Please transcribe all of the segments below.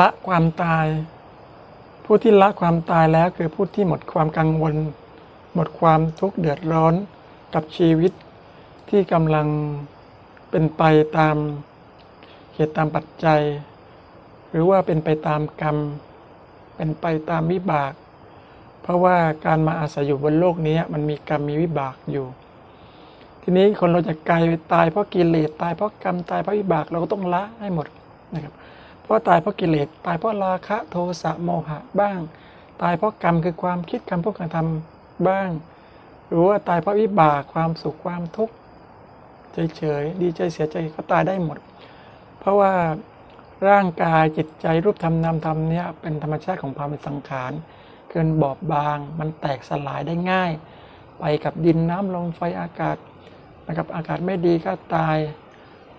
ละความตาย ผู้ที่ละความตายแล้วคือผู้ที่หมดความกังวล หมดความทุกข์เดือดร้อนกับชีวิตที่กำลังเป็นไปตามเหตุตามปัจจัย หรือว่าเป็นไปตามกรรม เป็นไปตามวิบาก เพราะว่าการมาอาศัยอยู่บนโลกนี้มันมีกรรมมีวิบากอยู่ ทีนี้คนเราจะกลายตายเพราะกิเลสตายเพราะกรรมตายเพราะวิบากเราก็ต้องละให้หมดนะครับ เพราะตายเพราะกิเลสตายเพราะราคะโทสะโมหะบ้าง ตายเพราะกรรมคือความคิดกรรมพวกการทำบ้าง หรือว่าตายเพราะวิบากความสุขความทุกข์เฉยๆดีใจเสียใจก็ตายได้หมด เพราะว่าร่างกายจิตใจรูปธรรมนามธรรมเนี่ยเป็นธรรมชาติของความเป็นสังขารเกินบอบบาง มันแตกสลายได้ง่าย ไปกับดินน้ำลมไฟอากาศนะครับอากาศไม่ดีก็ตาย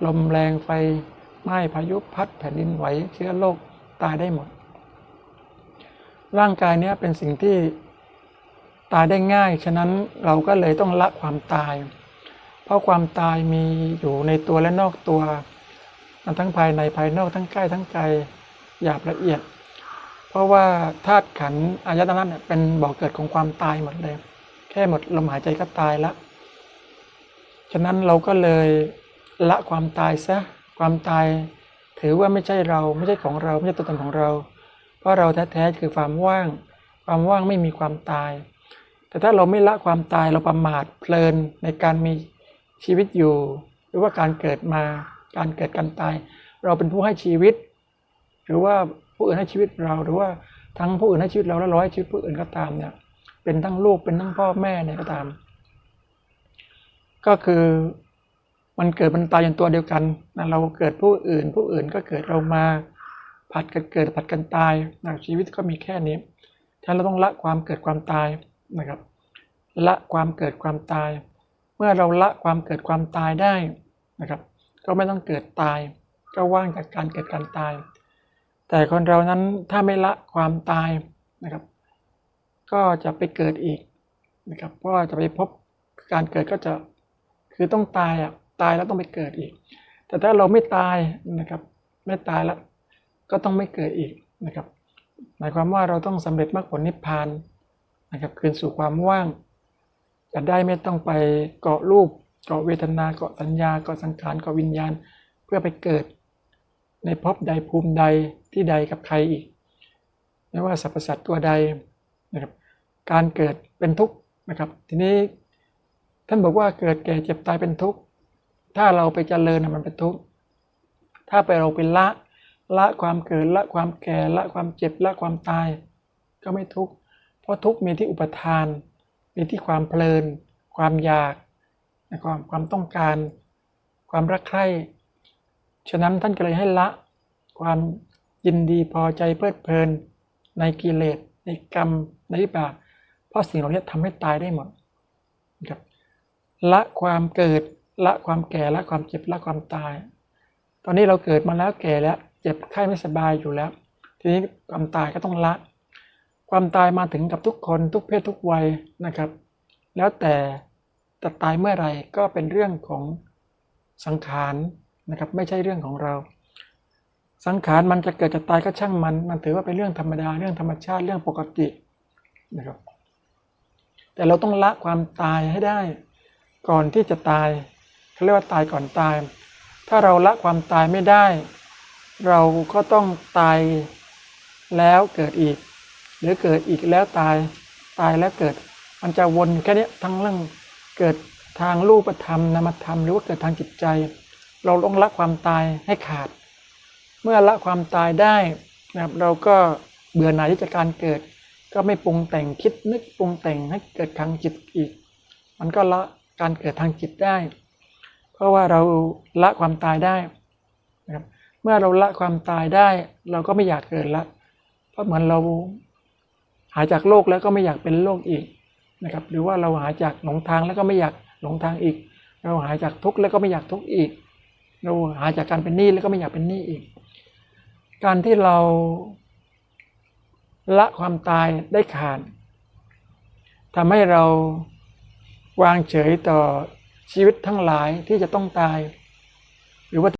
ลมแรงไฟ ไหม้พายุพัดแผ่นดินไหวเชื้อโรคตายได้หมด ร่างกายเนี้ยเป็นสิ่งที่ตายได้ง่าย ฉะนั้นเราก็เลยต้องละความตาย เพราะความตายมีอยู่ในตัวและนอกตัวมันทั้งภายในภายนอกทั้งใกล้ทั้งไกลหยาบละเอียด เพราะว่าธาตุขันอายตนะเนี่ยเป็นบ่อกเกิดของความตายหมดเลย แค่หมดลมหายใจก็ตายละ ฉะนั้นเราก็เลยละความตายซะ ความตายถือว่าไม่ใช่เราไม่ใช่ของเราไม่ใช่ตัวตนของเรา เพราะเราแท้ๆคือความว่าง ความว่างไม่มีความตาย แต่ถ้าเราไม่ละความตายเราประมาทเพลินในการมีชีวิตอยู่ หรือว่าการเกิดมาการเกิดการตาย เราเป็นผู้ให้ชีวิต หรือว่าผู้อื่นให้ชีวิตเราหรือว่าทั้งผู้อื่นให้ชีวิตเราและเราให้ชีวิตผู้อื่นก็ตามเนี่ยเป็นทั้งลูกเป็นทั้งพ่อแม่เนี่ยก็ตาม ก็คือ มันเกิดมันตายอย่างตัวเดียวกันนะเราเกิดผู้อื่น ผู้อื่นก็เกิดเรามาผัดกันเกิดผัดกันตายนะชีวิตก็มีแค่นี้ฉะนั้นเราต้องละความเกิดความตายนะครับ ละความเกิดความตาย เมื่อเราละความเกิดความตายได้นะครับ ก็ไม่ต้องเกิดตาย ก็ว่างจากการเกิดการตาย แต่คนเรานั้นถ้าไม่ละความตายนะครับ ก็จะไปเกิดอีกนะครับเพราะจะไปพบการเกิดก็จะคือต้องตายอะ ตายแล้วต้องไปเกิดอีก แต่ถ้าเราไม่ตายนะครับไม่ตายแล้วก็ต้องไม่เกิดอีกนะครับ หมายความว่าเราต้องสำเร็จมรรคผลนิพพานนะครับคืนสู่ความว่าง จะได้ไม่ต้องไปเกาะรูป เกาะเวทนาเกาะสัญญาเกาะสังขารเกาะวิญญาณ เพื่อไปเกิด ในภพใดภูมิใดที่ใดกับใครอีก ไม่ว่าสรรพสัตว์ตัวใดนะครับการเกิดเป็นทุกข์นะครับ ทีนี้ท่านบอกว่าเกิดแก่เจ็บตายเป็นทุกข์ ถ้าเราไปเจริญมันเป็นทุกข์ถ้าไปเราไปละละความเกิดละความแก่ละความเจ็บละความตาย ก็ไม่ทุกข์เพราะทุกข์มีที่อุปทาน มีที่ความเพลิน ความอยากความความต้องการ ความรักใคร่ฉะนั้นท่านก็เลยให้ละความยินดีพอใจเพลิดเพลิน ในกิเลส ในกรรมในวิบากเพราะสิ่งเหล่านี้ทำให้ตายได้หมดนะครับละความเกิด ละความแก่ละความเจ็บละความตาย ตอนนี้เราเกิดมาแล้วแก่แล้วเจ็บไข้ไม่สบายอยู่แล้ว ทีนี้ความตายก็ต้องละ ความตายมาถึงกับทุกคนทุกเพศทุกวัยนะครับ แล้วแต่จะตายเมื่อไหร่ก็เป็นเรื่องของสังขารนะครับ ไม่ใช่เรื่องของเรา สังขารมันจะเกิดจะตายก็ช่างมัน มันถือว่าเป็นเรื่องธรรมดาเรื่องธรรมชาติเรื่องปกตินะครับ แต่เราต้องละความตายให้ได้ ก่อนที่จะตาย เรียกว่าตายก่อนตาย ถ้าเราละความตายไม่ได้ เราก็ต้องตายแล้วเกิดอีก หรือเกิดอีกแล้วตายตายแล้วเกิด มันจะวนแค่นี้ทั้งเรื่องเกิดทางรูปธรรมนามธรรมหรือว่าเกิดทางจิตใจ เราต้องละความตายให้ขาด เมื่อละความตายได้นะครับเราก็เบื่อหน่ายที่จะการเกิด ก็ไม่ปรุงแต่งคิดนึกปรุงแต่งให้เกิดทางจิตอีก มันก็ละการเกิดทางจิตได้ เพราะว่าเราละความตายได้นะครับเมื่อเราละความตายได้ เราก็ไม่อยากเกิดละ เพราะเหมือนเราหายจากโลกแล้วก็ไม่อยากเป็นโลกอีกนะครับ หรือว่าเราหายจากหลงทางแล้วก็ไม่อยากหลงทางอีก เราหายจากทุกข์แล้วก็ไม่อยากทุกข์อีก เราหายจากการเป็นหนี้แล้วก็ไม่อยากเป็นหนี้อีก การที่เราละความตายได้ขาดทำให้เราวางเฉยต่อ ชีวิตทั้งหลายที่จะต้องตาย หรือว่า